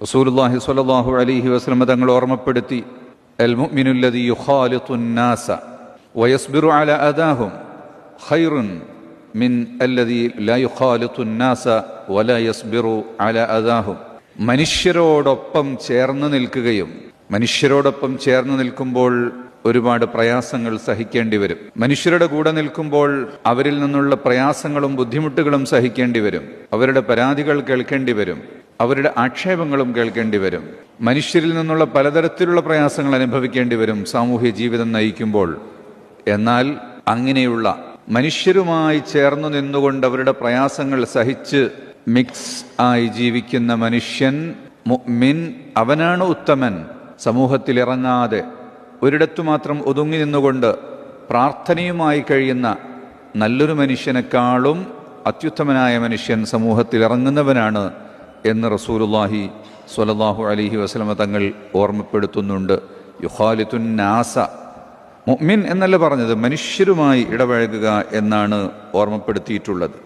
റസൂലുള്ളാഹി സ്വല്ലല്ലാഹു അലൈഹി വസല്ലം തങ്ങൾ ഓർമ്മപ്പെടുത്തി അൽ മുഅ്മിനുല്ലദി യുഖാലിത്തുൻ നാസ വയസ്ബിറു അലാ അദാഹും ഖൈറുൻ മിൻ അല്ലദി ലാ യുഖാലിത്തുൻ നാസ വലാ യസ്ബിറു അലാ അദാഹും മനുഷ്യരോടൊപ്പം ചേർന്ന് നിൽക്കുകയും മനുഷ്യരോടൊപ്പം ചേർന്ന് നിൽക്കുമ്പോൾ ഒരുപാട് പ്രയാസങ്ങൾ സഹിക്കേണ്ടി വരും. മനുഷ്യരുടെ കൂടെ നിൽക്കുമ്പോൾ അവരിൽ നിന്നുള്ള പ്രയാസങ്ങളും ബുദ്ധിമുട്ടുകളും സഹിക്കേണ്ടി വരും. അവരുടെ പരാതികൾ കേൾക്കേണ്ടി വരും. അവരുടെ ആക്ഷേപങ്ങളും കേൾക്കേണ്ടി വരും. മനുഷ്യരിൽ നിന്നുള്ള പലതരത്തിലുള്ള പ്രയാസങ്ങൾ അനുഭവിക്കേണ്ടി വരും സാമൂഹ്യ ജീവിതം നയിക്കുമ്പോൾ. എന്നാൽ അങ്ങനെയുള്ള മനുഷ്യരുമായി ചേർന്നു നിന്നുകൊണ്ട് അവരുടെ പ്രയാസങ്ങൾ സഹിച്ച് മിക്സ് ആയി ജീവിക്കുന്ന മനുഷ്യൻ മിൻ അവനാണ് ഉത്തമൻ. സമൂഹത്തിൽ ഇറങ്ങാതെ ഒരിടത്തു മാത്രം ഒതുങ്ങി നിന്നുകൊണ്ട് പ്രാർത്ഥനയുമായി കഴിയുന്ന നല്ലൊരു മനുഷ്യനേക്കാളും അത്യുത്തമനായ മനുഷ്യൻ സമൂഹത്തിൽ ഇറങ്ങുന്നവനാണ് എന്ന് റസൂലുല്ലാഹി സ്വലല്ലാഹു അലൈഹി വസ്ലമ തങ്ങൾ ഓർമ്മപ്പെടുത്തുന്നുണ്ട്. യുഹാലിത്തുൻ നാസ. മുഅ്മിൻ എന്നല്ല പറഞ്ഞത് മനുഷ്യരുമായി ഇടപഴകുക എന്നാണ് ഓർമ്മപ്പെടുത്തിയിട്ടുള്ളത്.